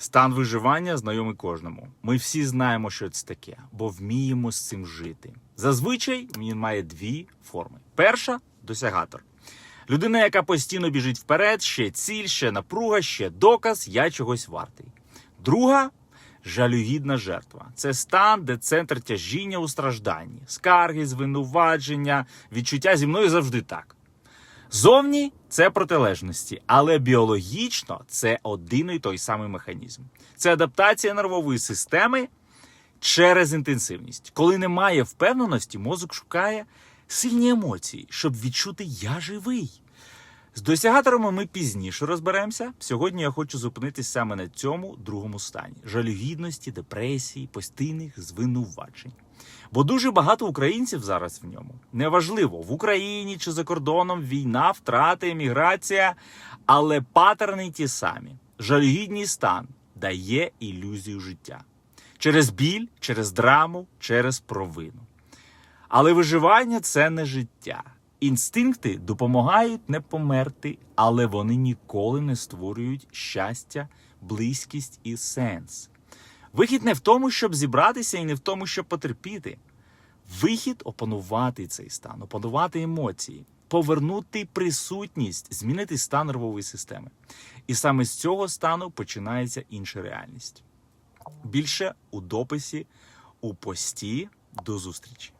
Стан виживання знайомий кожному. Ми всі знаємо, що це таке, бо вміємо з цим жити. Зазвичай він має дві форми: перша досягатор. Людина, яка постійно біжить вперед, ще ціль, ще напруга, ще доказ, я чогось вартий. Друга жалюгідна жертва. Це стан, де центр тяжіння у стражданні, скарги, звинувачення, відчуття зі мною завжди так. Зовні це протилежності, але біологічно це один і той самий механізм. Це адаптація нервової системи через інтенсивність. Коли немає впевненості, мозок шукає сильні емоції, щоб відчути я живий. З досягаторами ми пізніше розберемося. Сьогодні я хочу зупинитись саме на цьому другому стані жалюгідності, депресії, постійних звинувачень. Бо дуже багато українців зараз в ньому. Неважливо, в Україні чи за кордоном війна, втрати, еміграція, але патерни ті самі. Жалюгідний стан дає ілюзію життя через біль, через драму, через провину. Але виживання це не життя. Інстинкти допомагають не померти, але вони ніколи не створюють щастя, близькість і сенс. Вихід не в тому, щоб зібратися, і не в тому, щоб потерпіти. Вихід опанувати цей стан, опанувати емоції, повернути присутність, змінити стан нервової системи. І саме з цього стану починається інша реальність. Більше у дописі у пості. До зустрічі!